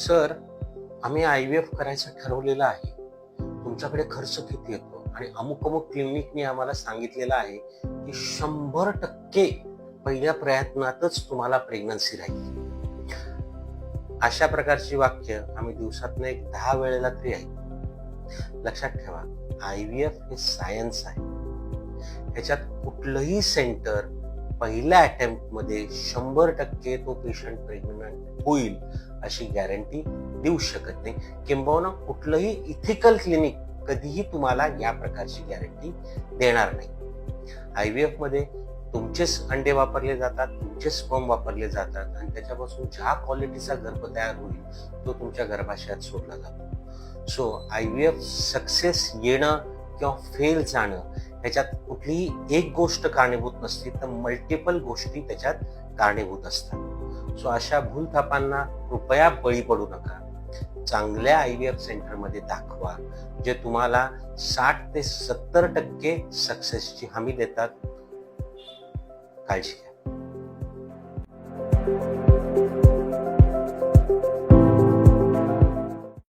Sir आम्ही I V F करायचं ठरवलेलं आहे. तुमच्याकडे खर्च किती येतो? आणि अमुक अमुक क्लिनिकने आम्हाला सांगितलेलं आहे की शंभर टक्के पहिल्या प्रयत्नातच तुम्हाला प्रेग्नन्सी राहील. अशा प्रकारची वाक्य आम्ही दिवसातनं एक दहा वेळेला तरी ऐकतो. लक्षात ठेवा आय व्ही एफ हे सायन्स आहे. ह्याच्यात कुठलंही सेंटर पहिल्या अटेम्प्टमध्ये शंभर टक्के तो पेशंट प्रेग्नंट होईल अशी गॅरंटी देऊ शकत नाही. किंबहुना कुठलंही इथिकल क्लिनिक कधीही तुम्हाला या प्रकारची गॅरंटी देणार नाही. आय व्ही एफमध्ये तुमचेच अंडे वापरले जातात तुमचेच स्पर्म वापरले जातात आणि त्याच्यापासून ज्या क्वालिटीचा गर्भ तयार होईल तो तुमच्या गर्भाशयात सोडला जातो. So I V F success येणं किंवा फेल जाणं त्याच्यात कुठलीही एक गोष्ट कारणीभूत नसते तर मल्टिपल गोष्टी त्याच्यात कारणीभूत असतात. सो अशा भूलथापांना कृपया बळी पडू नका. चांगल्या आय व्ही एफ सेंटरमध्ये दाखवा जे तुम्हाला साठ ते सत्तर टक्के सक्सेसची हमी देतात. काळजी घ्या.